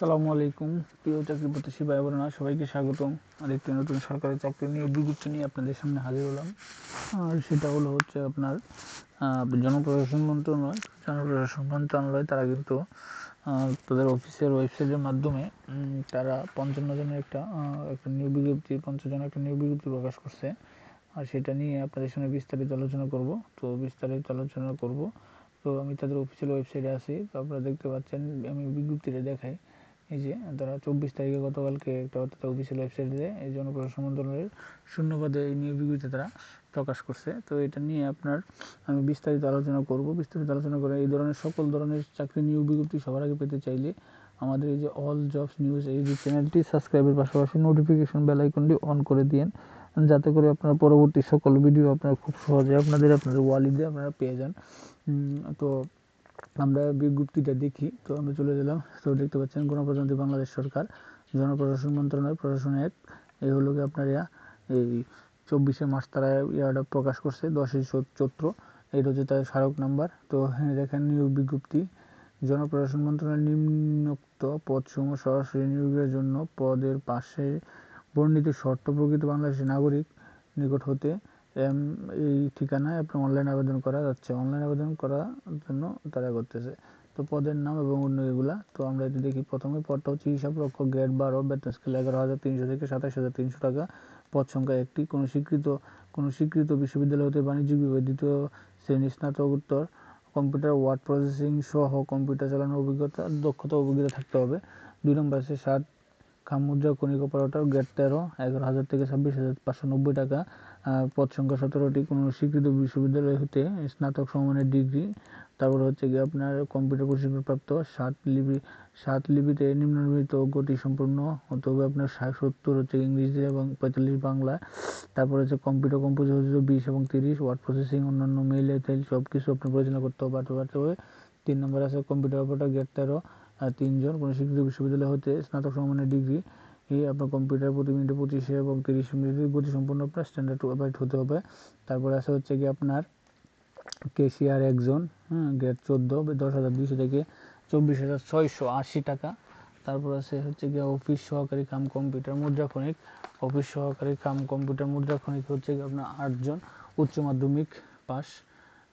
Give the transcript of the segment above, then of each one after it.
আসসালামু আলাইকুম। প্রিয় চাকরি প্রত্যাশী ভাই বোনেরা সবাইকে স্বাগতম। আর একটি নতুন সরকারি চাকরি নিয়ে, বিজ্ঞপ্তি নিয়ে আপনাদের সামনে হাজির হলাম। আর সেটা হলো হচ্ছে আপনার জনপ্রশাসন মন্ত্রণালয় জনপ্রশাসন মন্ত্রণালয় তারা কিন্তু তাদের অফিসের ওয়েবসাইটের মাধ্যমে তারা পঞ্চান্ন জনের একটা একটা নিয়োগ বিজ্ঞপ্তি, পঞ্চাশ জনের একটা নিয়োগ বিজ্ঞপ্তি প্রকাশ করছে। আর সেটা নিয়ে আপনাদের সঙ্গে বিস্তারিত আলোচনা করব। তো বিস্তারিত আলোচনা করব। তো আমি তাদের অফিসিয়াল ওয়েবসাইটে আছি। তো আপনারা দেখতে পাচ্ছেন, আমি বিজ্ঞপ্তিটা দেখাই। এই যে তারা চব্বিশ তারিখে গতকালকে একটা অর্থাৎ অফিসিয়াল ওয়েবসাইটে এই জনপ্রশাসন মন্ত্রণালয়ের শূন্যপদে নিয়োগ বিজ্ঞপ্তি তারা প্রকাশ করছে। তো এটা নিয়ে আপনার আমি বিস্তারিত আলোচনা করব। বিস্তারিত আলোচনা করে এই ধরনের সকল ধরনের চাকরি নিয়োগ বিজ্ঞপ্তি সবার আগে পেতে চাইলে আমাদের এই যে অল জবস নিউজ এই যে চ্যানেলটি সাবস্ক্রাইবের পাশাপাশি নোটিফিকেশন বেল আইকনটি অন করে দিন যাতে করে আপনার পরবর্তী সকল ভিডিও আপনার খুব সহজে আপনাদের আপনাদের ওয়ালিদে আপনারা পেয়ে যান। তো আমরা বিজ্ঞপ্তিটা দেখি, তো আমরা চলে গেলাম। তো দেখতে পাচ্ছেন গণপ্রজাতন্ত্রী বাংলাদেশ সরকার, জনপ্রশাসন মন্ত্রণালয়, প্রশাসন এক। এই হলো কি আপনার ইয়া, এই চব্বিশে মার্চ তারা ইয়াটা প্রকাশ করছে, দশই চৈত্র। এটা হচ্ছে তাদের স্মারক নাম্বার। তো হ্যাঁ দেখেন নিয়োগ বিজ্ঞপ্তি। জনপ্রশাসন মন্ত্রণালয় নিম্নোক্ত পদসমূহ সরাসরি নিয়োগের জন্য পদের পাশে বর্ণিত শর্ত প্রকৃত বাংলাদেশের নাগরিক নিকট হতে এই ঠিকানায় আপনার অনলাইন আবেদন করা যাচ্ছে। অনলাইন আবেদন করার জন্য তারা করতেছে। তো পদের নাম এবং অন্য এগুলা তো আমরা এটি দেখি প্রথমে, পদটা হচ্ছে হিসাব রক্ষক গ্রেড বারো, বেতন স্কেল এগারো হাজার তিনশো থেকে সাতাশ হাজার তিনশো টাকা। পদ সংখ্যা একটি, কোনো স্বীকৃত কোনো স্বীকৃত বিশ্ববিদ্যালয় হতে বাণিজ্যিক বিভাগ দ্বিতীয় শ্রেণি, স্নাতকোত্তর কম্পিউটার ওয়ার্ড প্রসেসিং সহ কম্পিউটার চালানোর অভিজ্ঞতা, দক্ষতা, অভিজ্ঞতা থাকতে হবে। দুই নম্বর আছে ষাট খামুদ্রা কণিক অপারেটর গ্রেড তেরো, এগারো হাজার থেকে ছাব্বিশ হাজার পাঁচশো নব্বই টাকা। পদ সংখ্যা সতেরোটি, কোনো স্বীকৃত বিশ্ববিদ্যালয় হতে স্নাতক সমমানের ডিগ্রি, তারপর হচ্ছে গিয়ে আপনার কম্পিউটার প্রশিক্ষণপ্রাপ্ত সাত লিপি সাত লিপিতে নিম্নলিখিত গতি সম্পূর্ণ হতে হবে আপনার সত্তর হচ্ছে ইংরেজি এবং পঁয়তাল্লিশ বাংলা, তারপর হচ্ছে কম্পিউটার কম্পোজার হচ্ছে বিশ এবং তিরিশ ওয়ার্ড প্রসেসিং অন্যান্য মেইল এটাইল সব কিছু আপনার পরিচালনা করতে হবে পারতে হবে। তিন নম্বর আছে কম্পিউটার অপারেটর গ্রেড তেরো তিনজন, কোনো স্বীকৃত বিশ্ববিদ্যালয় হতে স্নাতক সমমানের ডিগ্রি এই আপনার কম্পিউটার প্রতি মিনিটে পঁচিশে এবং তিরিশ মিনিটে গতি সম্পন্ন আপনার স্ট্যান্ডার্ড অপারেট হতে হবে। তারপরে আছে হচ্ছে কি আপনার কেসিআর একজন হ্যাঁ গ্রেড চোদ্দ, দশ হাজার দুইশো থেকে চব্বিশ হাজার ছয়শো আশি টাকা। তারপর আছে হচ্ছে গিয়ে অফিস সহকারী কাম কম্পিউটার মুদ্রাক্ষণিক। অফিস সহকারী কাম কম্পিউটার মুদ্রাক্ষণিক হচ্ছে গিয়ে আপনার আটজন, উচ্চ মাধ্যমিক পাস।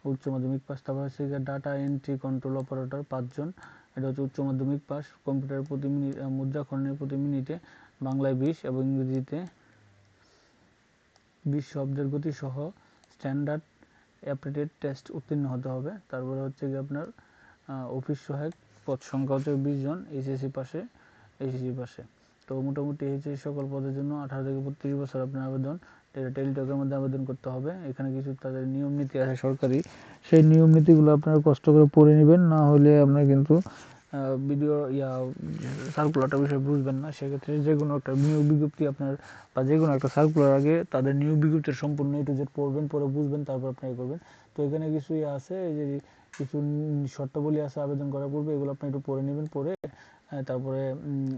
উচ্চ মাধ্যমিক পাস, তারপর হচ্ছে গিয়ে ডাটা এন্ট্রি কন্ট্রোল অপারেটর পাঁচজন। এটা হচ্ছে উচ্চ মাধ্যমিক পাস, কম্পিউটার প্রতি মিনিট মুদ্রা মুদ্রাক্ষণের প্রতি মিনিটে বাংলায় বিশ এবং ইংরেজিতে বিশ শব্দের গতি সহ স্ট্যান্ডার্ড অ্যাপ্টিটিউড টেস্ট উত্তীর্ণ হতে হবে। তারপরে হচ্ছে কি আপনার অফিস সহায়ক পদ সংখ্যা হচ্ছে বিশ জন এইচএসসি পাশে এইচএসসি পাশে। তো মোটামুটি এইচএসসি সকল পদের জন্য আঠারো থেকে বত্রিশ বছর আপনার আবেদন টেলিটকের মধ্যে আবেদন করতে হবে। এখানে কিছু তাদের নিয়ম নীতি আছে সরকারি। সেই নিয়ম নীতিগুলো আপনারা কষ্ট করে পড়ে নেবেন, না হলে আপনার কিন্তু ভিডিও ইয়া সার্কুলারটা বিষয়ে বুঝবেন না। সেক্ষেত্রে যে কোনো একটা নিয়োগ বিজ্ঞপ্তি আপনার বা যে কোনো একটা সার্কুলার আগে তাদের নিয়োগ বিজ্ঞপ্তির সম্পূর্ণ একটু যে পড়বেন পরে বুঝবেন, তারপর আপনি করবেন। তো এখানে কিছু ইয়ে আছে যে কিছু শর্তাবলী আছে আবেদন করার পূর্বে, এগুলো আপনি একটু পড়ে নেবেন পরে তারপরে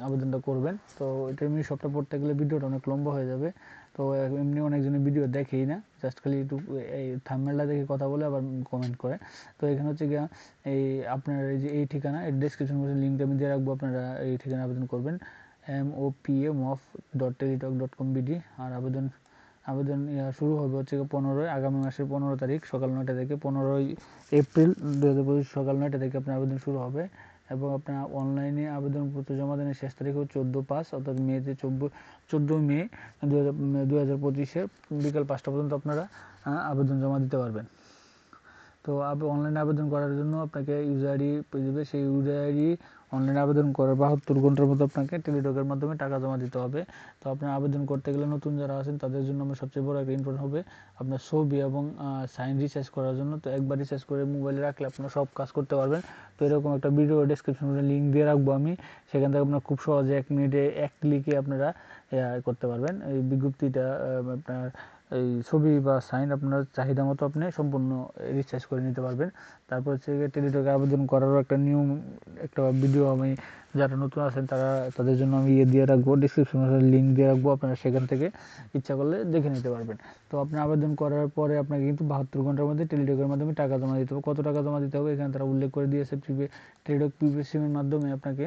আবেদনটা করবেন। তো এটা এমনি সবটা পড়তে গেলে ভিডিওটা অনেক লম্বা হয়ে যাবে। তো এমনি অনেকজনের ভিডিও দেখেই না জাস্ট খালি একটু এই থাম্বনেলটা দেখে কথা বলে আবার কমেন্ট করে। তো এখানে হচ্ছে গিয়া এই আপনার এই যে এই ঠিকানা, এই ডেসক্রিপশন বক্সে লিঙ্কটা আমি দিয়ে রাখব, আপনারা এই ঠিকানা আবেদন করবেন। M O P A মফ dot Teletalk dot com BD আর আবেদন আবেদন শুরু হবে হচ্ছে পনেরোই, আগামী মাসের পনেরো তারিখ সকাল নয়টা থেকে পনেরোই এপ্রিল দু হাজার পঁচিশ সকাল নয়টা থেকে আপনার আবেদন শুরু হবে। এবং আপনার অনলাইনে আবেদনপত্র জমা দেওয়ার শেষ তারিখ হচ্ছে চোদ্দ পাঁচ, অর্থাৎ মেতে চোদ্দ মে দু হাজার বিকাল পাঁচটা পর্যন্ত আপনারা আবেদন জমা দিতে পারবেন। তো অনলাইনে আবেদন করার জন্য আপনাকে ইউজার আইডি দেবে সেই ইউজার আইডি অনলাইনে আবেদন করার বাহাত্তর ঘণ্টার মধ্যে আপনাকে টেলিটকের মাধ্যমে টাকা জমা দিতে হবে। তো আপনার আবেদন করতে গেলে নতুন যারা আছেন, তাদের জন্য আমার সবচেয়ে বড় একটা ইম্পর্টেন্ট হবে আপনার ছবি এবং সাইন রিচার্জ করার জন্য। তো একবার রিচার্জ করে মোবাইলে রাখলে আপনার সব কাজ করতে পারবেন। তো এরকম একটা ভিডিও ডেসক্রিপশনে লিঙ্ক দিয়ে রাখব আমি। সেখান থেকে আপনার খুব সহজে এক মিনিটে এক ক্লিকে আপনারা করতে পারবেন। এই বিজ্ঞপ্তিটা আপনার এই ছবি বা সাইন আপনার চাহিদা মতো আপনি সম্পূর্ণ রিচার্জ করে নিতে পারবেন। তারপর হচ্ছে টেলিটকে আবেদন করারও একটা নিয়ম, একটা ভিডিও আমি যারা নতুন আছেন তারা, তাদের জন্য আমি ইয়ে দিয়ে রাখব ডিসক্রিপশনে লিঙ্ক দিয়ে রাখব, আপনারা সেখান থেকে ইচ্ছা করলে দেখে নিতে পারবেন। তো আপনি আবেদন করার পরে আপনাকে কিন্তু বাহাত্তর ঘণ্টার মধ্যে টেলিটকের মাধ্যমে টাকা জমা দিতে হবে। কত টাকা জমা দিতে হবে এখানে তারা উল্লেখ করে দিয়েছে। প্রিপে টেলিটক প্রিপে সিমের মাধ্যমে আপনাকে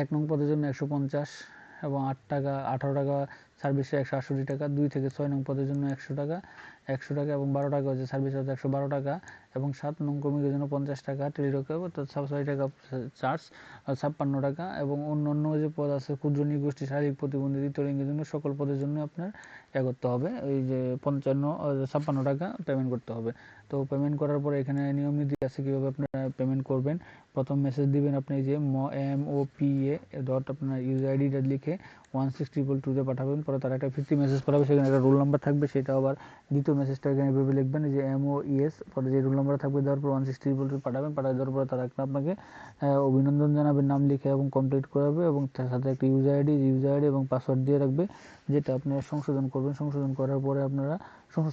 এক নং পদের জন্য একশো পঞ্চাশ এবং আট টাকা, আঠারো টাকা সার্ভিসে একশো আটষট্টি টাকা, দুই থেকে ছয় নং পদের জন্য একশো টাকা একশো টাকা এবং বারো টাকা হচ্ছে সার্ভিস চার্জ একশো বারো টাকা এবং সাত নং কর্মীদের জন্য পঞ্চাশ টাকা টেলিটকে অর্থাৎ ছয় টাকা চার্জ ছাপ্পান্ন টাকা এবং অন্য অন্য যে পদ আছে, ক্ষুদ্র নিগোষ্ঠী শারীরিক প্রতিবন্ধী দ্বিতীয় লিঙ্গের জন্য সকল পদের জন্য আপনার এ করতে হবে। এই যে পঞ্চান্ন ছাপ্পান্ন টাকা পেমেন্ট করতে হবে। তো পেমেন্ট করার পরে এখানে নিয়ম নীতি আছে কীভাবে আপনারা পেমেন্ট করবেন। প্রথম মেসেজ দিবেন আপনি যে ম M O P A dot আপনার ইউজার আইডিটা লিখে ওয়ান সিক্স ট্রিপল টুতে পাঠাবেন, পরে তার একটা ফিফটি মেসেজ করাবে, সেখানে একটা রোল নাম্বার থাকবে, সেটা আবার দ্বিতীয় মেসেজটা এখানে এভাবে লিখবেন, যে এম ও ইএস পরে যে রোল নাম্বার থাকবে দেওয়ার পর ওয়ান সিক্স ট্রিপল টু পাঠাবেন, পাঠিয়ে দেওয়ার পরে তারা একটা আপনাকে অভিনন্দন জানাবে, নাম লিখে এবং কমপ্লিট করাবে এবং তার সাথে একটা ইউজার আইডি ইউজার আইডি এবং পাসওয়ার্ড দিয়ে রাখবে, যেটা আপনারা সংশোধন করবেন। সংশোধন করার পরে আপনারা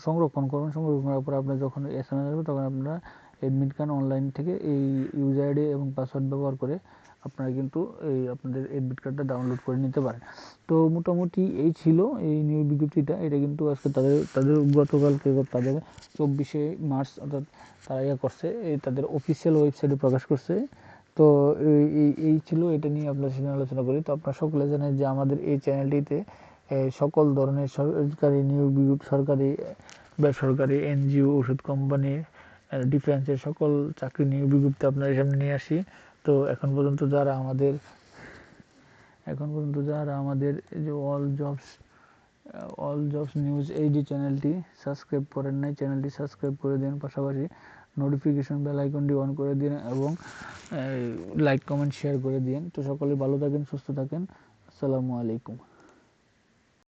সংরক্ষণ করবেন। সংরক্ষণ করার পরে আপনার যখন এস এম এস আসবে, তখন আপনারা এডমিট কার্ড অনলাইন থেকে এই ইউজার আইডি এবং পাসওয়ার্ড ব্যবহার করে আপনারা কিন্তু এই আপনাদের এডমিট কার্ডটা ডাউনলোড করে নিতে পারেন। তো মোটামুটি এই ছিল এই নিয়োগ বিজ্ঞপ্তিটা। এটা কিন্তু আজকে তাদের তাদের গতকালকে তাদের চব্বিশে মার্চ অর্থাৎ তারা ইয়ে করছে, এই তাদের অফিসিয়াল ওয়েবসাইটে প্রকাশ করছে। তো এই এই ছিল এটা নিয়ে আপনার সাথে আলোচনা করি। তো আপনারা সকলে জানেন যে আমাদের এই চ্যানেলটিতে সকল ধরনের সরকারি নিয়োগ বিজ্ঞপ্তি, সরকারি, বেসরকারি, এনজিও, ওষুধ কোম্পানি ডিফেন্সের সকল চাকরি নিয়ে বিজ্ঞপ্তি আপনাদের সামনে নিয়ে আসি। তো এখন পর্যন্ত যারা আমাদের, এখন পর্যন্ত যারা আমাদের যে all jobs all jobs news এই যে চ্যানেলটি সাবস্ক্রাইব করেন নাই চ্যানেলটি সাবস্ক্রাইব করে দিন। পাশাপাশি নোটিফিকেশন বেল আইকনটি অন করে দিন এবং লাইক কমেন্ট শেয়ার করে দিন। তো সকলে ভালো থাকেন, সুস্থ থাকেন। আসসালামু আলাইকুম।